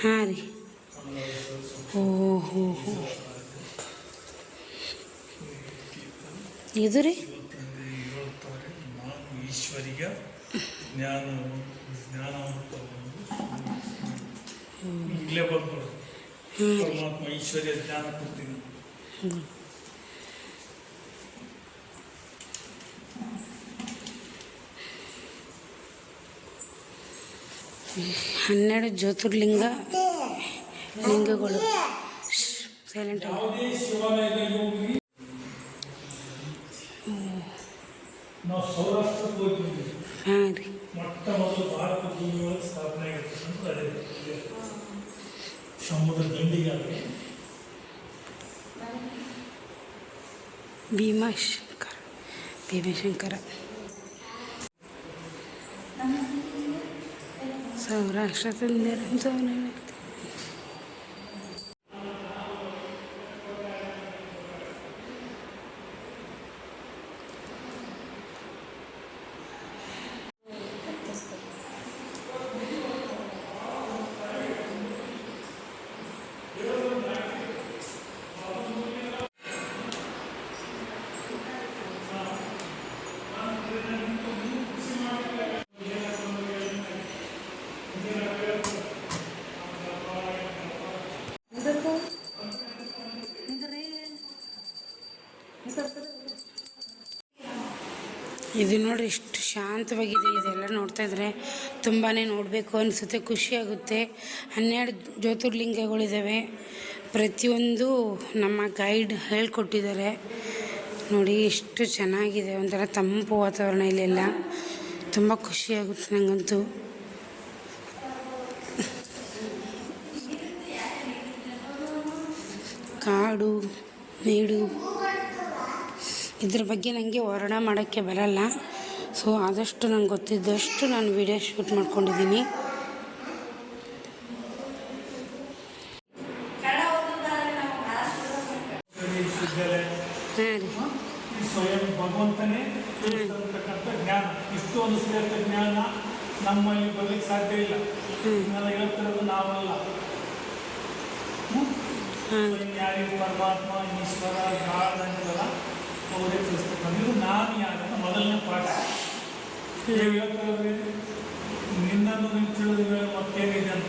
ಹಾಂ ರೀ ಓ ಹೋ ಹೋ ಇದು ರೀ ತಂದೆ ಹೇಳುತ್ತಾರೆ ನಾನು ಈಶ್ವರಿಗ ಜ್ಞಾನ ಜ್ಞಾನವನ್ನು ತಗೊಂಡು ಇಲ್ಲೇ ಬಂದ್ಬಿಡು ಪರಮಾತ್ಮ ಈಶ್ವರ್ಯ ಜ್ಞಾನ ಕೊಡ್ತೀನಿ ಹನ್ನೆರಡು ಜ್ಯೋತಿರ್ಲಿಂಗ ಲಿಂಗಗಳು ಸೈಲೆಂಟ್ ಆಗಿ ಯಾವುದೇ ಶಿವಾಲಯದಲ್ಲಿ ಹೋಗಿ ನಾವು ಸೌರಾಷ್ಟ್ರಕ್ಕೆ ಹೋಗ್ತೀವಿ ಹಾಂ ರೀ ಮೊಟ್ಟ ಮೊದಲು ಭಾರತ ಭೂಮಿ ಒಳಗೆ ಸ್ಥಾಪನೆ ಆಗಿರ್ತಕ್ಕಂಥ ಅದೇ ಇಲ್ಲೇ. ಸಮುದ್ರ ದಂಡಿಗಾಗಿ ಭೀಮಾಶಂಕರ ಭೀಮಶಂಕರ سورة أشرة النار ಇದು ನೋಡ್ರಿ ಇಷ್ಟು ಶಾಂತವಾಗಿದೆ. ಇದೆಲ್ಲ ನೋಡ್ತಾ ಇದ್ರೆ ತುಂಬಾ ನೋಡಬೇಕು ಅನಿಸುತ್ತೆ ಖುಷಿಯಾಗುತ್ತೆ ಹನ್ನೆರಡು ಜ್ಯೋತಿರ್ಲಿಂಗಗಳಿದ್ದಾವೆ ಪ್ರತಿಯೊಂದು ನಮ್ಮ ಗೈಡ್ ಹೇಳ್ಕೊಟ್ಟಿದ್ದಾರೆ. ನೋಡಿ ಎಷ್ಟು ಚೆನ್ನಾಗಿದೆ. ಒಂಥರ ತಂಪು ವಾತಾವರಣ ಇಲ್ಲೆಲ್ಲ. ತುಂಬ ಖುಷಿಯಾಗುತ್ತೆ ನನಗಂತೂ ಕಾಡು, ಮೇಡು ಇದ್ರ ಬಗ್ಗೆ ನನಗೆ ವರ್ಣ ಮಾಡೋಕ್ಕೆ ಬರಲ್ಲ. ಸೊ ಆದಷ್ಟು ನಂಗೆ ಗೊತ್ತಿದ್ದಷ್ಟು ನಾನು ವಿಡಿಯೋ ಶೂಟ್ ಮಾಡ್ಕೊಂಡಿದ್ದೀನಿ. ಸ್ವಯಂ ಭಗವಂತನೇ ಜ್ಞಾನ. ಇಷ್ಟು ಅನಿಸಿದಂಥ ಜ್ಞಾನ ನಮ್ಮಲ್ಲಿ ಬರ್ಲಿಕ್ಕೆ ಸಾಧ್ಯ ಇಲ್ಲ. ನಾನು ಹೇಳ್ತಿರೋದು ನಾವಲ್ಲ. ಯಾರಿಗೂ ಪರಮಾತ್ಮ ಈಶ್ವರ ಗಾಢ ಅಂತಿರಲ್ಲ ಅವರೇ ತಿಳಿಸ್ತಕ್ಕಂಥ ಇದು ನಾನು ಯಾರಂತ ಮೊದಲನೇ ಪಾಠ. ನೀವು ಹೇಳ್ತಿರೋದು ನಿನ್ನನ್ನು ನೀವು ತಿಳಿದ ಮೇಲೆ ಮತ್ತೇನಿದೆ ಅಂತ?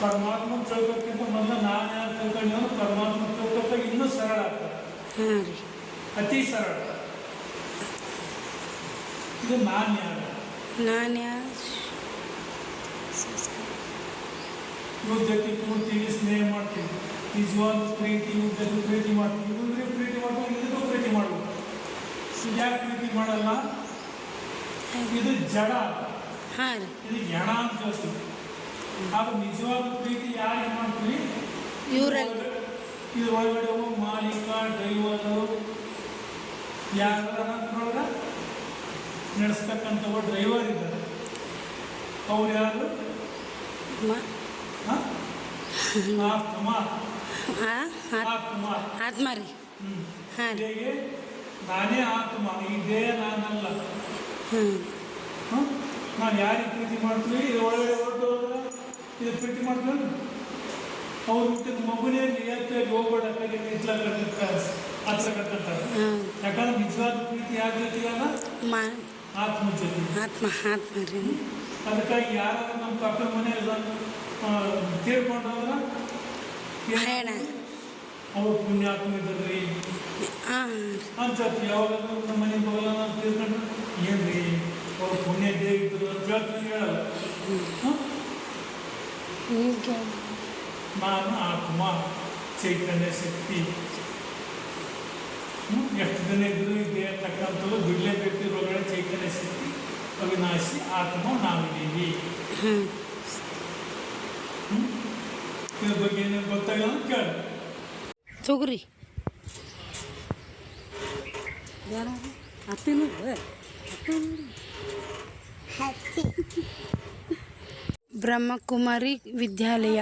ಪರಮಾತ್ಮ ತಿಳ್ಕೊಕ್ಕಿಂತ ಮೊದಲು ನಾನು ಯಾರು ತಿಳ್ಕೊಂಡು ಪರಮಾತ್ಮ ತಿಳ್ಕೊತ ಇನ್ನೂ ಸರಳ ಆಗ್ತದೆ ಅತಿ ಸರಳ. ಇದು ನಾನು ಯಾರು? ನಾನು ಯಾರು? ಇವ್ರ ಜೊತೆ ಕೂರ್ತೀವಿ ಸ್ನೇಹ ಮಾಡ್ತೀವಿ ನಿಜವಾದ ಪ್ರೀತಿ ಜೊತೆ ಪ್ರೀತಿ ಮಾಡ್ತೀವಿ ಇವ್ರಿಗೆ ಪ್ರೀತಿ ಮಾಡ್ಬೋದು ಇದಕ್ಕೂ ಪ್ರೀತಿ ಮಾಡ್ಬೋದು ಯಾಕೆ ಪ್ರೀತಿ ಮಾಡಲ್ಲ ಇದು ಜಡ ಇದು ಎಣ ಅಂತ ಹೇಳ್ತೀವಿ ಆದ್ರೆ ನಿಜವಾದ ಪ್ರೀತಿ ಯಾರಿಗೆ ಮಾಡ್ತೀವಿ ಇವರಲ್ಲಿ ಇದು ಒಳಗಡೆ ಮಾಲೀಕ ಡ್ರೈವರು ಯಾರ ನಡೆಸ್ತಕ್ಕಂಥ ಡ್ರೈವರ್ ಇದ್ದಾರೆ ಅವ್ರು ಯಾರು ಹ? ಆತ್ಮ ಹಾಂ ಆತ್ಮ. ರೀ. ಹಾಂ ರೀ. ನಾನೇ ಆತ್ಮ ಈ ದೇಹ ನಾನಲ್ಲ ಹ್ಞೂ? ನಾನು ಯಾರಿಗೆ ಪ್ರೀತಿ ಮಾಡ್ತೀವಿ ಇದು ಒಳಗಡೆ ಹೊರಟು ಹೋದ್ರೆ ಇದು ಪ್ರೀತಿ ಮಾಡ್ತೀನಿ ಅವ್ರು ಹುಟ್ಟಿದ ಮಗುನೇ ಎತ್ತಾಗಿ ಹೋಗ್ಬೇಡ ಕಡೆ ನಿತ್ಲ ಹತ್ರ ಕಟ್ಟಿರ್ತಾರೆ ಯಾಕಂದ್ರೆ ನಿಜವಾದ ಪ್ರೀತಿ ಯಾರ ಜೊತೆ ಅಲ್ಲ ಮ ಆತ್ಮ ಜೊತೆ. ಆತ್ಮ ಆತ್ಮ ರೀ. ಅದಕ್ಕಾಗಿ ಯಾರಾದ್ರೂ ನಮ್ಮ ಪಕ್ಕದ ಮನೆಯಲ್ಲಿ ತೀರ್ಕೊಂಡ್ರೆ ಹರಣ ಅವ್ರು ಪುಣ್ಯಾತ್ಮ ಇದ್ರಿ ಹಾಂ ಅನ್ಸತ್ತೆ ಯಾವಾಗಾದ್ರೂ ನಮ್ಮ ಮನೆ ಬಗಲ ನಾವು ತೀರ್ಕೊಂಡ್ರೆ ಏನ್ರಿ ಅವ್ರು ಪುಣ್ಯ ದೇವ ಇದ್ರು ಅಂತ ಹೇಳ್ತೀನಿ ಹೇಳಲ್ಲ ಹ? ಈಗ ನಾನು ಆತ್ಮ ಚೈತನ್ಯ ಶಕ್ತಿ ಹ್ಮ್? ಎಷ್ಟು ದಿನ ಇದ್ರು ಈ ದೇಹ ತಕ್ಕಂಥದ್ದು ಬಿಡಲೇಬೇಕು ಇದ್ರೊಳಗಡೆ ಚೈತನ್ಯ ಶಕ್ತಿ ಅವಿನಾಶಿ ಆತ್ಮ ನಾವಿದ್ದೀವಿ ಹಾಂ ಹ್ಮ್? ಇದ್ರ ಬಗ್ಗೆ ಏನೇನು ಗೊತ್ತಾಗಲ್ಲ ಅಂತ ಕೇಳಿ. ತೊಗರಿ. ಬ್ರಹ್ಮಕುಮಾರಿ ವಿದ್ಯಾಲಯ.